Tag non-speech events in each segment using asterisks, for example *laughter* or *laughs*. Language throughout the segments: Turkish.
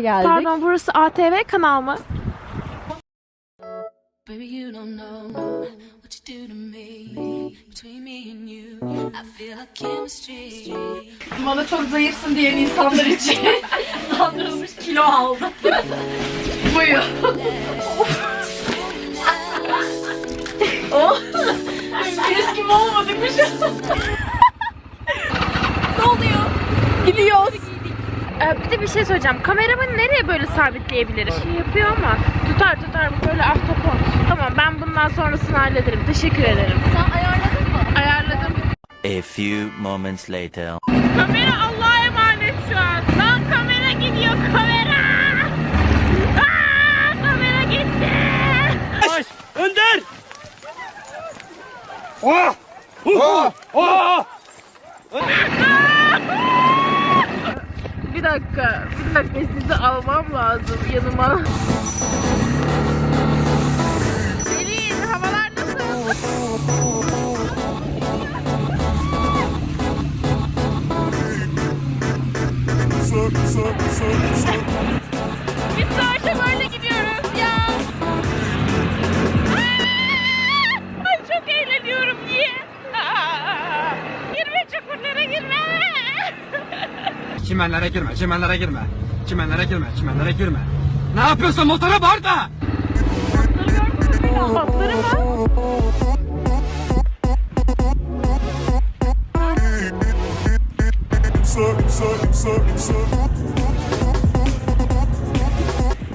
geldik. Pardon burası ATV kanal mı? Baby, you don't know what you do to me. Between me and you, I feel a chemistry. Bana çok zayıfsın diyen insanlar için *laughs* kandırılmış kilo aldım. Buyur. *laughs* oh. Biz kim olmadık şu an? Ne oluyor? Gidiyoruz. Ee, bir de bir şey söyleyeceğim. Kameramı nereye böyle sabitleyebiliriz? Şey yapıyor ama tutar tutar bu böyle ahtapot. Tamam ben bundan sonrasını hallederim. Teşekkür ederim. Sen ayarladın mı? Ayarladım. A few moments later. Kamera Allah'a emanet şu an. Lan kamera gidiyor kamera. Aa, kamera gitti. Önder! Oh! Oh! Oh! Bir dakika. Bir dakika sizi almam lazım yanıma. Selin havalar nasıl? Çimenlere girme, çimenlere girme. Çimenlere girme, çimenlere girme. Ne yapıyorsun motora bağır da? Atları mı?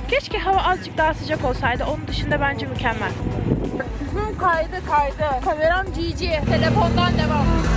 Keşke hava azıcık daha sıcak olsaydı. Onun dışında bence mükemmel. kaydı kaydı. Kameram GG. Telefondan devam.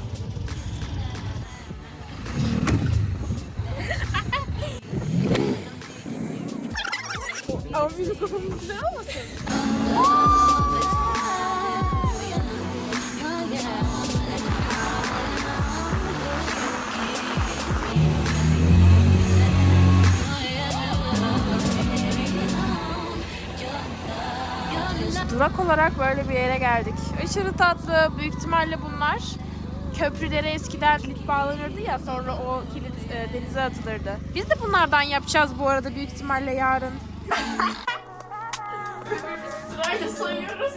Bizim kafamız güzel olmasın? Durak olarak böyle bir yere geldik. Aşırı tatlı. Büyük ihtimalle bunlar köprülere eskiden kilit bağlanırdı ya sonra o kilit e, denize atılırdı. Biz de bunlardan yapacağız bu arada büyük ihtimalle yarın. Sırayla sayıyoruz.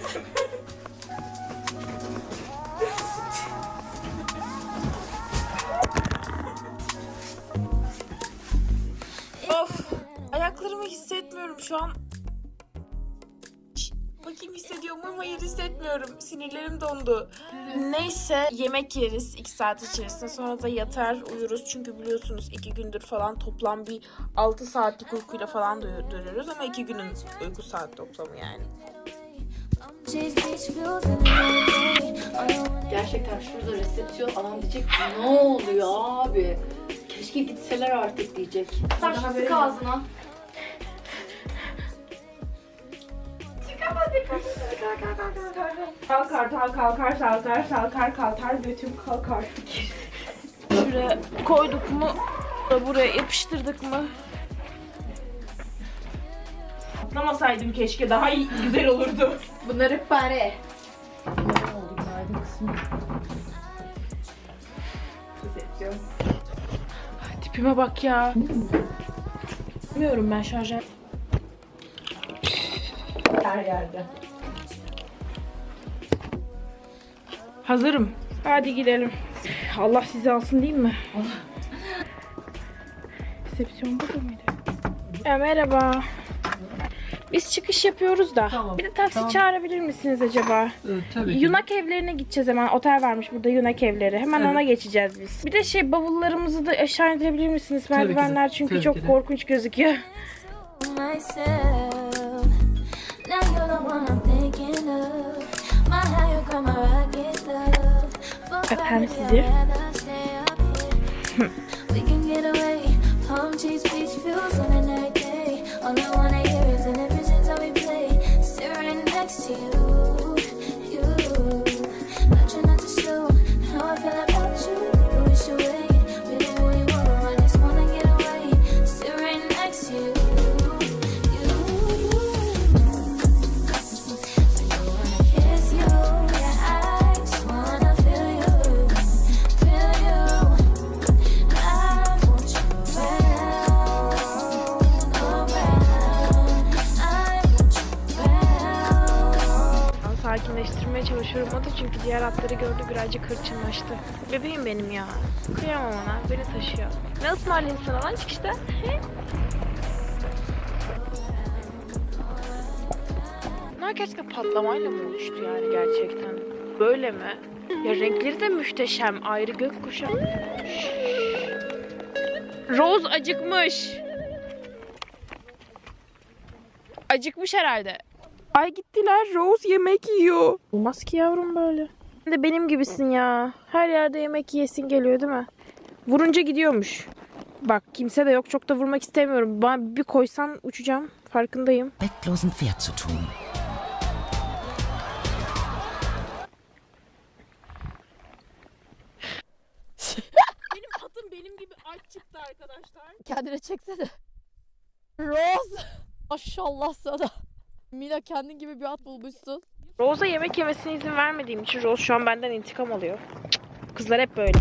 Of! Ayaklarımı hissetmiyorum şu an. Bakayım hissediyor muyum? Hayır hissetmiyorum. Sinirlerim dondu. Neyse yemek yeriz 2 saat içerisinde. Sonra da yatar uyuruz. Çünkü biliyorsunuz 2 gündür falan toplam bir 6 saatlik uykuyla falan duruyoruz. Ama 2 günün uyku saat toplamı yani. Gerçekten şurada resepsiyon alan diyecek ne oluyor abi? Keşke gitseler artık diyecek. Sık ağzına. Kalkar, kalkar, salkar, salkar, kalkar, götüm kalkar. Şuraya koyduk mu, da buraya yapıştırdık mı? Atlamasaydım keşke daha iyi, güzel olurdu. Bunları pare. Ne oldu günaydın kısmı? Tipime bak ya. Bilmiyorum ben şarjör. Her yerde. Hazırım. Hadi gidelim. Allah sizi alsın değil mi? Resepsiyon burada mıydı? Ya, merhaba. Biz çıkış yapıyoruz da. Tamam, Bir de taksi tamam. çağırabilir misiniz acaba? tabii Yunak evlerine gideceğiz hemen. Otel varmış burada Yunak evleri. Hemen Evet. ona geçeceğiz biz. Bir de şey bavullarımızı da aşağı indirebilir misiniz? Ki. Merdivenler çünkü Tabii çok ki de. korkunç gözüküyor. Sizi. Gördü birazcık hırçınlaştı. Bebeğim benim ya. Kıyamam ona. Beni taşıyor. Ne ısmarlayayım sana lan çıkışta? He? Bunlar gerçekten patlamayla mı oluştu yani gerçekten? Böyle mi? Ya renkleri de muhteşem. Ayrı gökkuşağı. Rose acıkmış. Acıkmış herhalde. Ay gittiler. Rose yemek yiyor. Olmaz ki yavrum böyle. Sen de benim gibisin ya. Her yerde yemek yiyesin geliyor değil mi? Vurunca gidiyormuş. Bak kimse de yok. Çok da vurmak istemiyorum. Ben bir koysan uçacağım. Farkındayım. respektlosen Pferd zu tun. Benim atım benim gibi aç çıktı arkadaşlar. Kendine çeksene. Rose. Maşallah sana. Mila kendin gibi bir at bulmuşsun. Rose'a yemek yemesine izin vermediğim için Rose şu an benden intikam alıyor. Kızlar hep böyle.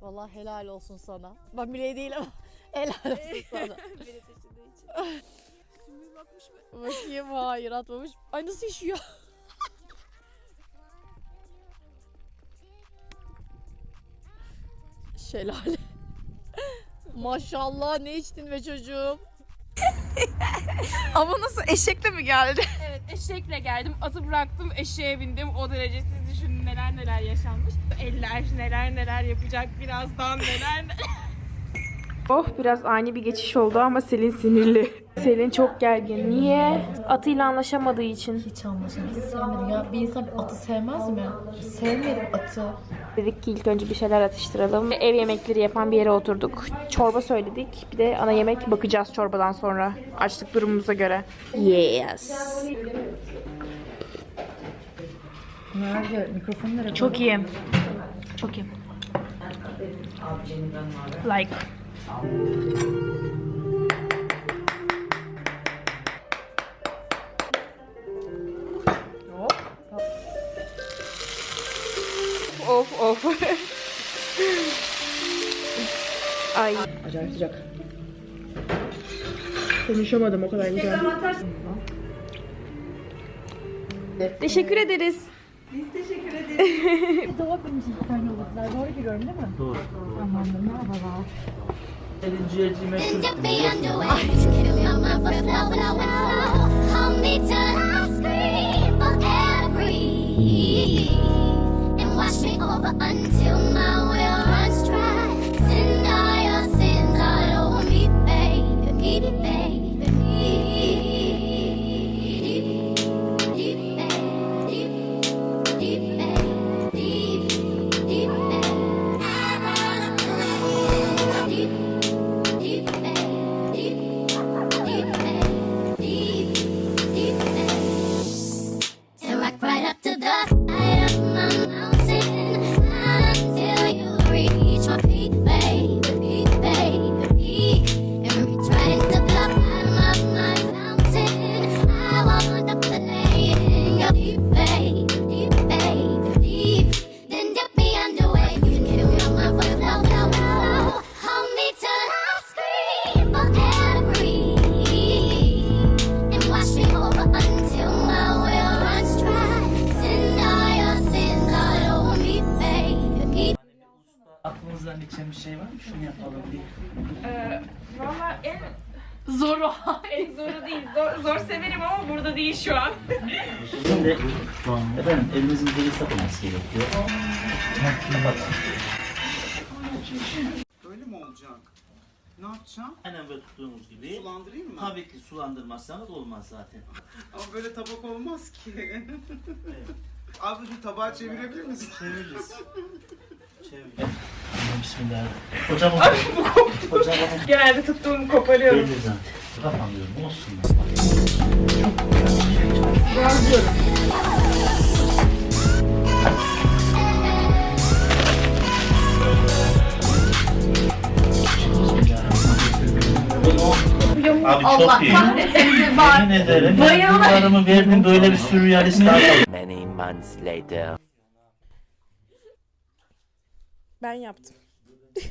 Vallahi helal olsun sana. Bak Mila'ya değil ama *laughs* helal olsun sana. Bakayım hayır atmamış. Ay nasıl işiyor? Şelale. *laughs* Maşallah ne içtin be çocuğum. *laughs* Ama nasıl eşekle mi geldi? *laughs* Evet eşekle geldim. Atı bıraktım eşeğe bindim. O derece siz düşünün neler neler yaşanmış. Eller neler neler yapacak birazdan neler neler. Oh biraz ani bir geçiş oldu ama Selin sinirli. Selin çok gergin. Niye? Atıyla anlaşamadığı için. Hiç anlaşılmıyor. Hiç sevmedim ya. Bir insan bir atı sevmez mi? Sevmedim atı. Dedik ki ilk önce bir şeyler atıştıralım. Ev yemekleri yapan bir yere oturduk. Çorba söyledik. Bir de ana yemek bakacağız çorbadan sonra. Açlık durumumuza göre. Yes. Nerede? Mikrofon nerede? Çok iyi. Çok iyi. Like. Of of. Ay. Acayip sıcak. Konuşamadım o kadar güzel. Teşekkür ederiz. Dip *laughs* me underway. Kill my mind for flow, flow, flow. Hold me till I scream over until Şunu yapalım diye. Valla en zoru, en zoru değil. Zor, zor severim ama burada değil şu an. Şimdi efendim elinizin dili takılması gerekiyor. Kapat. Öyle mi olacak? Ne yapacağım? Aynen böyle tuttuğumuz gibi. Sulandırayım mı? Tabii ki sulandırmazsanız olmaz zaten. Ama böyle tabak olmaz ki. Abi şu tabağı çevirebilir misin? Çeviririz. Çevir. Bismillah. Hocam o. Hocam o. Genelde tuttuğumu koparıyorum. Belli zaten. Kapamıyorum olsun. Abi çok iyi. Yemin ederim. Yıllarımı verdim böyle bir sürrealist daha Many, months later. Ben yaptım. *laughs*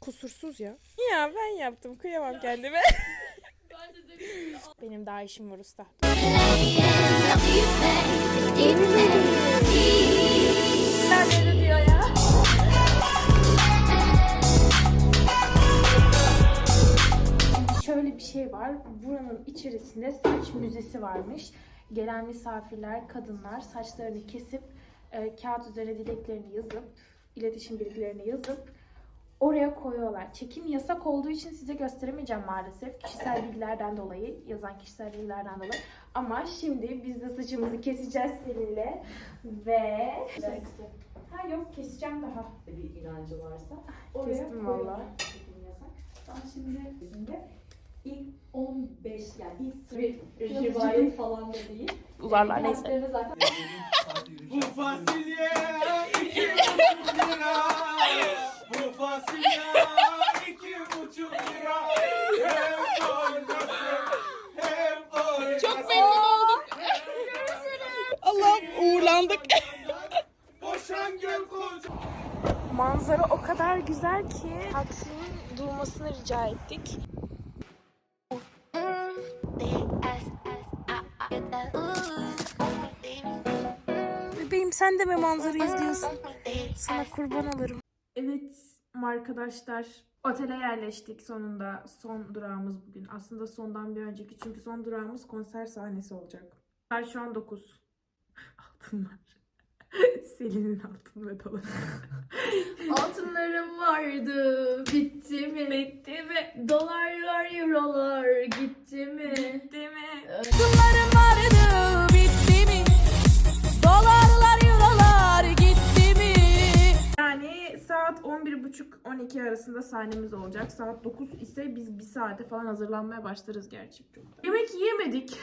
Kusursuz ya. Ya ben yaptım. Kıyamam kendime. *laughs* Benim daha işim var usta. Şöyle bir şey var. Buranın içerisinde saç müzesi varmış. Gelen misafirler, kadınlar saçlarını kesip e, kağıt üzerine dileklerini yazıp, iletişim bilgilerini yazıp oraya koyuyorlar. Çekim yasak olduğu için size gösteremeyeceğim maalesef. Kişisel bilgilerden dolayı, yazan kişisel bilgilerden dolayı. Ama şimdi biz de saçımızı keseceğiz seninle ve... Ha yok keseceğim daha. Bir inancı varsa. Kestim valla. Ama şimdi bizimde ilk 15 yani ilk bir rivayet falan da değil. Uzarlar neyse. Zaten Bu fasulye iki buçuk lira. Bu fasulye iki buçuk lira. Hem oynasın hem oynasın. Çok memnun oldum. Allah'ım uğurlandık. Boşan gül koca. Manzara o kadar güzel ki taksinin durmasını rica ettik. Sen de mi manzara izliyorsun? Sana kurban alırım. Evet arkadaşlar otele yerleştik sonunda. Son durağımız bugün. Aslında sondan bir önceki çünkü son durağımız konser sahnesi olacak. Saat şu an 9. *laughs* Altınlar. *laughs* Selin'in altın ve doları. *laughs* Altınlarım vardı, bitti mi? Bitti mi? Dolarlar, eurolar, gitti mi? Gitti mi? Dolarım vardı 11.30-12 arasında sahnemiz olacak. Saat 9 ise biz bir saate falan hazırlanmaya başlarız gerçi. Yemek yiyemedik.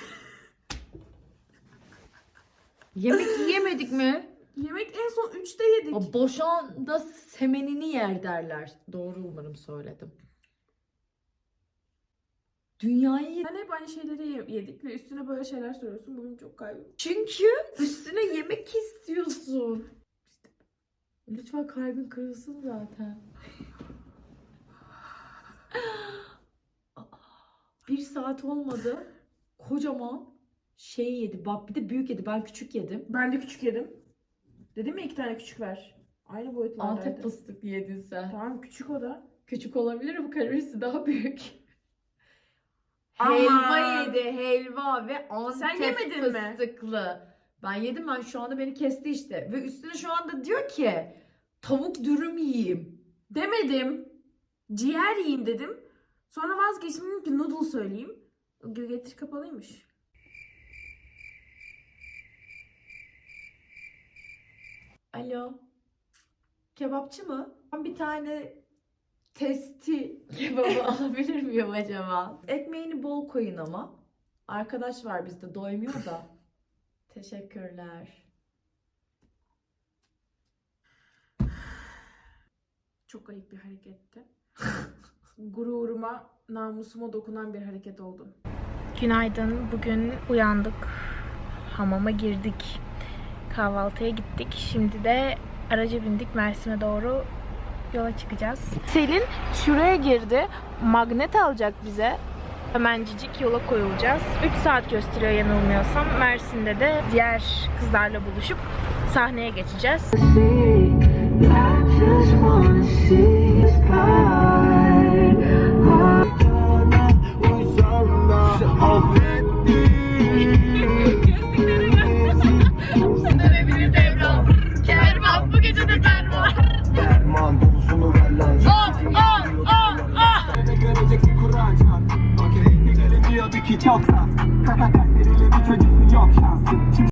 Yemek yiyemedik mi? Yemek en son 3'te yedik. O boşan da semenini yer derler. Doğru umarım söyledim. Dünyayı Ben hep aynı şeyleri ye- yedik ve üstüne böyle şeyler söylüyorsun. Bugün çok kaybım. Çünkü üstüne yemek istiyorsun. Lütfen kalbin kırılsın zaten. Bir saat olmadı. Kocaman şey yedi. Bak bir de büyük yedi. Ben küçük yedim. Ben de küçük yedim. Dedim ya iki tane küçük ver. Aynı boyutlardaydı. Antep fıstık yedin sen. Tamam küçük o da. Küçük olabilir ama kalorisi daha büyük. Ama- Helva yedi. Helva ve Antep Sen yemedin mi? fıstıklı. Ben yedim ben şu anda beni kesti işte. Ve üstüne şu anda diyor ki tavuk dürüm yiyeyim. Demedim. Ciğer yiyeyim dedim. Sonra vazgeçtim dedim ki noodle söyleyeyim. Getir kapalıymış. Alo. Kebapçı mı? Ben bir tane testi *laughs* kebabı *laughs* alabilir miyim acaba? Ekmeğini bol koyun ama. Arkadaş var bizde doymuyor da. Teşekkürler. Çok ayıp bir hareketti. *laughs* Gururuma, namusuma dokunan bir hareket oldu. Günaydın. Bugün uyandık. Hamama girdik. Kahvaltıya gittik. Şimdi de araca bindik. Mersin'e doğru yola çıkacağız. Selin şuraya girdi. Magnet alacak bize. Hemencik yola koyulacağız. 3 saat gösteriyor yanılmıyorsam. Mersin'de de diğer kızlarla buluşup sahneye geçeceğiz. Derman